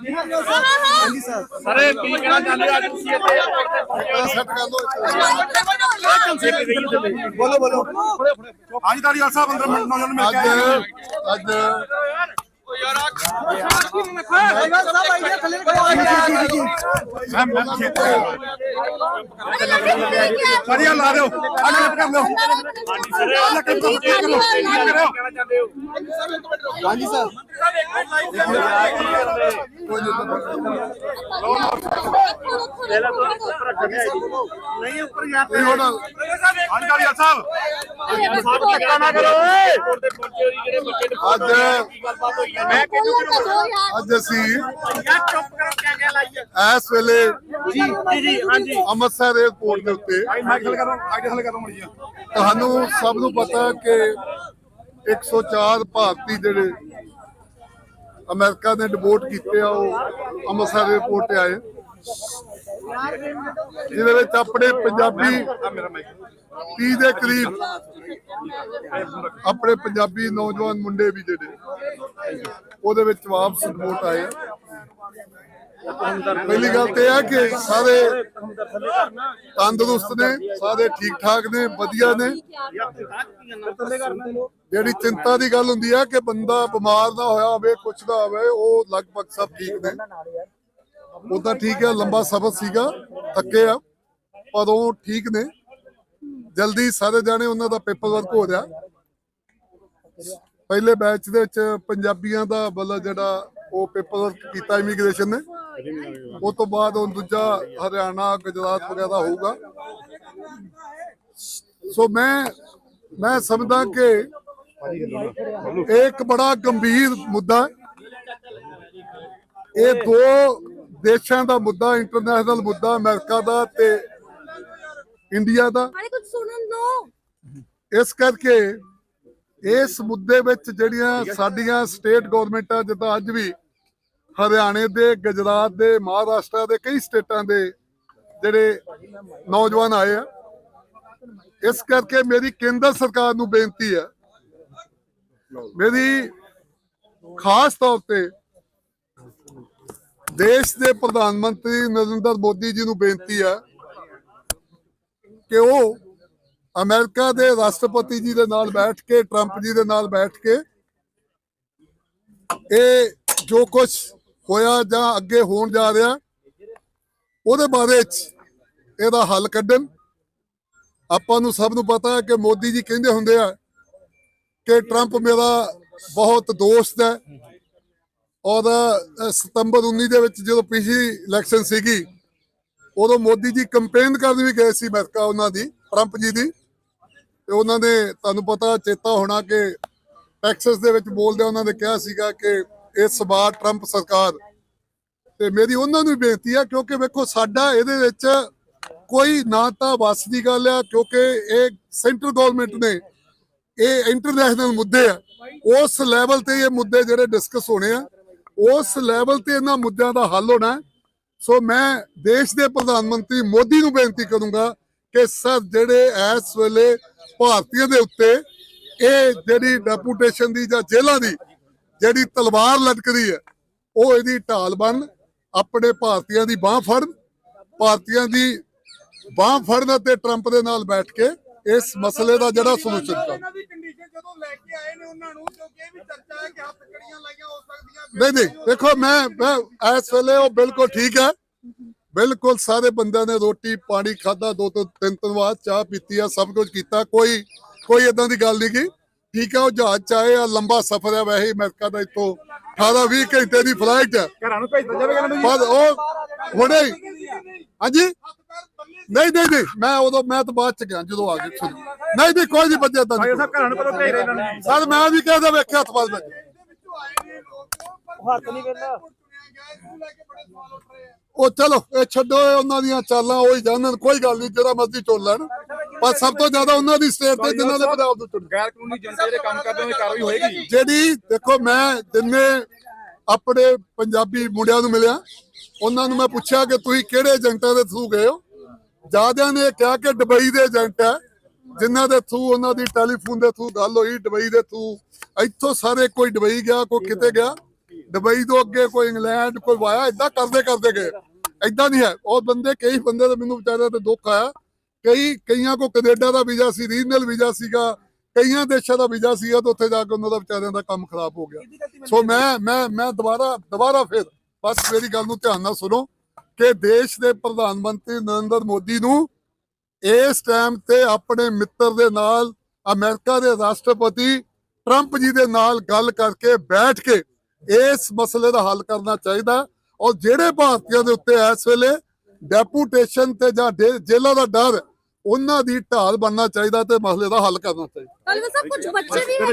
ਹਾਂਜੀ ਸਰ ਸਾਰੇ ਕੀ ਕਹਿਣਾ ਚਾਹੁੰਦੇ ਹੋ ਤੁਸੀਂ ਇੱਥੇ ਬੋਲੋ ਬੋਲੋ ਅੱਜ ਦਾੜੀ ਵਾਲ ਸਾਹਿਬ ਅੰਦਰ ਨੌਜਵਾਨ ਮਿਲ ਕੇ ਅੱਜ ਹੈਗਾ ਸਭ ਆਈਏ ਮੈਂ ਮੈਂ ਖੇਤੇ ਕਰੀਆ ਲਾ ਦਿਓ ਅੱਜ ਕੱਟ ਕਰ ਦਿਓ ਹਾਂਜੀ ਸਰ ਅੱਜ ਕਰ ਦਿਓ ਕਹਿਣਾ ਚਾਹੁੰਦੇ ਹਾਂਜੀ ਸਰ ਨਹੀਂ ਉੱਪਰ ਜਾ ਇਹ ਹੁਣ ਅੱਜ ਸਾਹਿਬ ਸਾਹਿਬ ਧੱਕਾ ਨਾ ਕਰੋ ਓਏ ਅੱਜ ਕੀ ਗੱਲਬਾਤ ਅੱਜ ਅਸੀਂ ਇਸ ਵੇਲੇ ਜੀ ਜੀ ਹਾਂਜੀ। ਅੰਮ੍ਰਿਤਸਰ 에ਅਰਪੋਰਟ ਦੇ ਉੱਤੇ ਤੁਹਾਨੂੰ ਸਭ ਨੂੰ ਪਤਾ ਹੈ ਕਿ 104 ਭਾਰਤੀ ਜਿਹੜੇ ਅਮਰੀਕਾ ਨੇ ਡਿਪੋਰਟ ਕੀਤੇ ਆ ਉਹ ਅੰਮ੍ਰਿਤਸਰ 에ਅਰਪੋਰਟ ਤੇ ਆਏ। ਜਿਹਦੇ ਵਿੱਚ ਆਪਣੇ ਪੰਜਾਬੀ ਆ ਮੇਰਾ ਮਾਈਕ 30 ਦੇ ਕਰੀਬ ਆਪਣੇ ਪੰਜਾਬੀ ਨੌਜਵਾਨ ਮੁੰਡੇ ਵੀ ਜਿਹੜੇ ਉਹਦੇ ਵਿੱਚ ਵਾਪਸ ਰਿਪੋਰਟ ਆਏ। ਪਹਿਲੀ ਗੱਲ ਤੇ ਇਹ ਕਿ ਸਾਰੇ ਤੰਦਰੁਸਤ ਨੇ, ਸਾਰੇ ਠੀਕ ਠਾਕ ਨੇ, ਵਧੀਆ ਨੇ। ਜਿਹੜੀ ਚਿੰਤਾ ਦੀ ਗੱਲ ਹੁੰਦੀ ਹੈ ਕਿ ਬੰਦਾ ਬਿਮਾਰ ਨਾ ਹੋਇਆ ਹੋਵੇ, ਕੁਛ ਨਾ ਹੋਵੇ, ਉਹ ਲਗਭਗ ਸਭ ਠੀਕ ਨੇ। ਉਹ ਤਾਂ ਠੀਕ ਆ ਲੰਬਾ ਸਫ਼ਰ ਸੀਗਾ, ਥੱਕੇ ਆ, ਪਰ ਉਹ ਠੀਕ ਨੇ। ਜਲਦੀ ਸਾਰੇ ਜਾਣੇ ਉਹਨਾਂ ਦਾ ਪੇਪਰ ਵਰਕ ਹੋ ਰਿਹਾ। ਪਹਿਲੇ ਬੈਚ ਦੇ ਵਿੱਚ ਪੰਜਾਬੀਆਂ ਦਾ ਮਤਲਬ ਜਿਹੜਾ ਉਹ ਪੇਪਰ ਕੀਤਾ ਇਮੀਗ੍ਰੇਸ਼ਨ ਨੇ। ਉਸ ਤੋਂ ਬਾਅਦ ਉਹ ਦੂਜਾ ਹਰਿਆਣਾ ਗੁਜਰਾਤ ਵਗੈਰਾ ਹੋਊਗਾ। ਸੋ ਮੈਂ ਮੈਂ ਸਮਝਦਾ ਕਿ ਇਹ ਇੱਕ ਬੜਾ ਗੰਭੀਰ ਮੁੱਦਾ ਇਹ ਦੋ ਦੇਸ਼ਾਂ ਦਾ ਮੁੱਦਾ ਇੰਟਰਨੈਸ਼ਨਲ ਮੁੱਦਾ ਅਮਰੀਕਾ ਦਾ ਤੇ ਇੰਡੀਆ ਦੋ। ਇਸ ਕਰਕੇ ਇਸ ਮੁੱਦੇ ਵਿੱਚ ਜਿਹੜੀਆਂ ਸਾਡੀਆਂ ਸਟੇਟ ਗਵਰਨਮੈਂਟਾਂ ਜਿੱਦਾਂ ਅੱਜ ਵੀ ਹਰਿਆਣੇ ਦੇ ਗੁਜਰਾਤ ਦੇ ਮਹਾਰਾਸ਼ਟਰ ਦੇ ਕਈ ਸਟੇਟਾਂ ਦੇ ਜਿਹੜੇ ਨੌਜਵਾਨ ਆਏ ਆ ਇਸ ਕਰਕੇ ਮੇਰੀ ਕੇਂਦਰ ਸਰਕਾਰ ਨੂੰ ਬੇਨਤੀ ਹੈ ਮੇਰੀ ਖਾਸ ਤੌਰ ਤੇ ਦੇਸ਼ ਦੇ ਪ੍ਰਧਾਨ ਮੰਤਰੀ ਨਰਿੰਦਰ ਮੋਦੀ ਜੀ ਨੂੰ ਬੇਨਤੀ ਹੈ ਕਿ ਉਹ ਅਮਰੀਕਾ ਦੇ ਰਾਸ਼ਟਰਪਤੀ ਜੀ ਦੇ ਨਾਲ ਬੈਠ ਕੇ, ਟਰੰਪ ਜੀ ਦੇ ਨਾਲ ਬੈਠ ਕੇ ਇਹ ਜੋ ਕੁਝ ਹੋਇਆ ਜਾਂ ਅੱਗੇ ਹੋਣ ਜਾ ਰਿਹਾ, ਉਹਦੇ ਬਾਰੇ ਚ ਇਹਦਾ ਹੱਲ ਕੱਢਣ। ਆਪਾਂ ਨੂੰ ਸਭ ਨੂੰ ਪਤਾ ਹੈ ਕਿ ਮੋਦੀ ਜੀ ਕਹਿੰਦੇ ਹੁੰਦੇ ਆ ਕਿ ਟਰੰਪ ਮੇਰਾ ਬਹੁਤ ਦੋਸਤ ਹੈ ਔਰ ਸਤੰਬਰ 19 ਦੇ ਵਿੱਚ ਜਦੋਂ ਪਿਛਲੀ ਇਲੈਕਸ਼ਨ ਸੀਗੀ, ਉਦੋਂ ਮੋਦੀ ਜੀ ਕੰਪੇਨ ਕਰਨ ਵੀ ਗਏ ਸੀ ਅਮਰੀਕਾ ਉਹਨਾਂ ਦੀ, ਟਰੰਪ ਜੀ ਦੀ। ਤੇ ਉਹਨਾਂ ਨੇ, ਤੁਹਾਨੂੰ ਪਤਾ ਚੇਤਾ ਹੋਣਾ ਕਿ ਟੈਕਸਸ ਦੇ ਵਿੱਚ ਬੋਲਦੇ ਉਹਨਾਂ ਨੇ ਕਿਹਾ ਸੀਗਾ ਕਿ ਇਸ ਵਾਰ ਟਰੰਪ ਸਰਕਾਰ। ਤੇ ਮੇਰੀ ਉਹਨਾਂ ਨੂੰ ਬੇਨਤੀ ਆ, ਕਿਉਂਕਿ ਵੇਖੋ, ਸਾਡਾ ਇਹਦੇ ਵਿੱਚ ਕੋਈ ਨਾ ਤਾਂ ਵਸ ਦੀ ਗੱਲ ਆ, ਕਿਉਂਕਿ ਇਹ ਸੈਂਟਰਲ ਗਵਰਨਮੈਂਟ ਨੇ, ਇਹ ਇੰਟਰਨੈਸ਼ਨਲ ਮੁੱਦੇ ਆ। ਉਸ ਲੈਵਲ ਤੇ ਇਹ ਮੁੱਦੇ ਜਿਹੜੇ ਡਿਸਕਸ ਹੋਣੇ ਆ, ਉਸ ਲੈਵਲ ਤੇ ਇਹਨਾਂ ਮੁੱਦਿਆਂ ਦਾ ਹੱਲ ਹੋਣਾ। ਸੋ ਮੈਂ ਦੇਸ਼ ਦੇ ਪ੍ਰਧਾਨ ਮੰਤਰੀ ਮੋਦੀ ਨੂੰ ਬੇਨਤੀ ਕਰੂੰਗਾ ਕਿ ਸਰ, ਜਿਹੜੇ ਇਸ ਵੇਲੇ ਭਾਰਤੀਆਂ ਦੇ ਉੱਤੇ ਇਹ ਜਿਹੜੀ ਡੈਪੂਟੇਸ਼ਨ ਦੀ ਜਾਂ ਜੇਲ੍ਹਾਂ ਦੀ ਜਿਹੜੀ ਤਲਵਾਰ ਲਟਕਦੀ ਹੈ ਉਹ ਇਹਦੀ ਢਾਲ ਬਣ ਆਪਣੇ ਭਾਰਤੀਆਂ ਦੀ ਬਾਹ ਫੜਨ ਭਾਰਤੀਆਂ ਦੀ ਬਾਹ ਫੜਨ ਅਤੇ ਟਰੰਪ ਦੇ ਨਾਲ ਬੈਠ ਕੇ ਇਸ ਮਸਲੇ ਦਾ ਜਿਹੜਾ ਸੋਲੂਸ਼ਨ ਕਰਨ ਇਹਨਾਂ ਦੀ ਕੰਡੀਸ਼ਨ ਜਦੋਂ ਲੈ ਕੇ ਆਏ ਨੇ ਉਹਨਾਂ ਨੂੰ ਕਿਉਂਕਿ ਇਹ ਵੀ ਚਰਚਾ ਹੈ ਕਿ ਹੱਥ ਕੜੀਆਂ ਲਾਈਆਂ ਹੋ ਸਕਦੀਆਂ ਨਹੀਂ ਨਹੀਂ ਦੇਖੋ ਮੈਂ ਇਸ ਵੇਲੇ ਉਹ ਬਿਲਕੁਲ ਠੀਕ ਹੈ। ਬਿਲਕੁਲ ਸਾਰੇ ਬੰਦਿਆਂ ਨੇ ਰੋਟੀ ਪਾਣੀ ਖਾਦਾ ਦੋ ਤੋਂ ਤਿੰਨ ਤਿੰਨ ਵਾਰ ਚਾਹ ਪੀਤੀ ਆ ਸਭ ਕੁਝ ਕੀਤਾ। ਕੋਈ ਕੋਈ ਇਦਾਂ ਦੀ ਗੱਲ ਨਹੀਂ ਕੀ ਠੀਕ ਹੈ ਉਹ ਜਹਾਜ਼ ਚ ਆਏ ਆ ਲੰਬਾ ਸਫ਼ਰ ਹੈ ਵੈਸੇ ਅਮਰੀਕਾ ਦਾ ਇੱਥੋਂ 18 20 ਘੰਟੇ ਦੀ ਫਲਾਈਟ। ਹੈ ਘਰਾਂ ਨੂੰ ਭੇਜ ਦਿੱਤਾ ਜਾਵੇਗਾ ਨਾ ਪਰ ਉਹ ਹੁਣੇ ਹਾਂਜੀ? ਨਹੀਂ ਨਹੀਂ ਨਹੀਂ ਮੈਂ ਉਦੋਂ ਮੈਂ ਤਾਂ ਬਾਅਦ ਚ ਗਿਆ ਜਦੋਂ ਆ ਗਏ ਨਹੀਂ ਨਹੀਂ ਕੋਈ ਨਹੀਂ ਬੱਜੇ ਤਾਂ ਭਾਈ ਸਾਹਿਬ ਘਰਾਂ ਨੂੰ ਕਦੋਂ ਭੇਜ ਰਹੇ ਇਹਨਾਂ ਨੂੰ? ਸਰ ਮੈਂ ਵੀ ਕਹਿੰਦਾ ਵੇਖਿਆ ਹੱਥ ਵੱਲ ਮੈਂ ਹੱਥ ਨਹੀਂ ਵੇਲਾ ਉਹ ਚਲੋ ਇਹ ਛੱਡੋ ਇਹ ਉਹਨਾਂ ਦੀਆਂ ਚਾਲਾਂ ਉਹ ਹੀ ਜਾਣਨ ਕੋਈ ਗੱਲ ਨਹੀਂ ਜਿਹੜਾ ਮਰਜ਼ੀ ਚੁਣ ਲੈਣ। ਪਰ ਸਭ ਤੋਂ ਜ਼ਿਆਦਾ ਉਹਨਾਂ ਦੀ ਸਟੇਟ ਤੇ ਜਿਨ੍ਹਾਂ ਨੇ ਪੰਜਾਬ ਚੁਣ ਗੈਰ ਕਾਨੂੰਨੀ ਜਨਤਾ ਜਿਹੜੇ ਕੰਮ ਕਰਦੇ ਦੀ ਕਾਰਵਾਈ ਹੋਏਗੀ। ਜਿਹੜੀ ਦੇਖੋ ਮੈਂ ਜਿੰਨੇ ਆਪਣੇ ਪੰਜਾਬੀ ਮੁੰਡਿਆਂ ਨੂੰ ਮਿਲਿਆ ਉਹਨਾਂ ਨੂੰ ਮੈਂ ਪੁੱਛਿਆ ਕਿ ਤੁਸੀਂ ਕਿਹੜੇ ਏਜੰਟਾਂ ਦੇ ਥਰੂ ਗਏ ਹੋ? ਜਿਆਦਿਆਂ ਨੇ ਕਿਹਾ ਕਿ ਦੁਬਈ ਦੇ ਏਜੰਟ ਹੈ ਜਿਨ੍ਹਾਂ ਦੇ ਥਰੂ ਉਹਨਾਂ ਦੀ ਟੈਲੀਫੋਨ ਦੇ ਥਰੂ ਗੱਲ ਹੋਈ ਦੁਬਈ ਦੇ ਥਰੂ ਇੱਥੋਂ ਸਾਰੇ ਕੋਈ ਦੁਬਈ ਗਿਆ ਕੋਈ ਕਿਤੇ ਗਿਆ। ਦੁਬਈ ਤੋਂ ਅੱਗੇ ਕੋਈ ਇੰਗਲੈਂਡ, ਕੋਈ ਵਾਇਆ ਇਦਾਂ ਕਰਦੇ ਕਰਦੇ ਗਏ। ਇਦਾਂ ਨਹੀਂ ਹੈ। ਉਹ ਬੰਦੇ, ਕਈ ਬੰਦੇ ਦਾ ਮੈਨੂੰ ਵਿਚਾਰਿਆਂ ਤੇ ਦੁੱਖ ਆਇਆ। ਕਈ, ਕਈਆਂ ਕੋ ਕੈਨੇਡਾ ਦਾ ਵੀਜ਼ਾ ਸੀ, ਰੀਜਨਲ ਵੀਜ਼ਾ ਸੀਗਾ। ਕਈਆਂ ਦੇਸ਼ਾਂ ਦਾ ਵੀਜ਼ਾ ਸੀਗਾ ਤੇ ਉੱਥੇ ਜਾ ਕੇ ਉਹਨਾਂ ਦਾ ਵਿਚਾਰਿਆਂ ਦਾ ਕੰਮ ਖਰਾਬ ਹੋ ਗਿਆ। ਸੋ ਮੈਂ ਮੈਂ ਮੈਂ ਦੁਬਾਰਾ ਦੁਬਾਰਾ ਫਿਰ ਬਸ ਮੇਰੀ ਗੱਲ ਨੂੰ ਧਿਆਨ ਨਾਲ ਸੁਣੋ ਕਿ ਦੇਸ਼ ਦੇ ਪ੍ਰਧਾਨ ਮੰਤਰੀ ਨਰਿੰਦਰ ਮੋਦੀ ਨੂੰ ਇਸ ਟਾਈਮ ਤੇ ਆਪਣੇ ਮਿੱਤਰ ਦੇ ਨਾਲ ਅਮਰੀਕਾ ਦੇ ਰਾਸ਼ਟਰਪਤੀ ਟਰੰਪ ਜੀ ਦੇ ਨਾਲ ਗੱਲ ਕਰਕੇ ਬੈਠ ਕੇ ਇਸ ਮਸਲੇ ਦਾ ਹੱਲ ਕਰਨਾ ਚਾਹੀਦਾ ਔਰ ਜਿਹੜੇ ਭਾਰਤੀਆਂ ਦੇ ਉੱਤੇ ਇਸ ਵੇਲੇ ਡੈਪੂਟੇਸ਼ਨ ਤੇ ਜਾਂ ਦੇ- ਜੇਲ੍ਹਾਂ ਦਾ ਡਰ, ਉਹਨਾਂ ਦੀ ਢਾਲ ਬਣਨਾ ਚਾਹੀਦਾ ਤੇ ਮਸਲੇ ਦਾ ਹੱਲ ਕਰਨਾ ਚਾਹੀਦਾ। ਕੱਲ ਸਾਹਿਬ, ਕੁਝ ਬੱਚੇ ਵੀ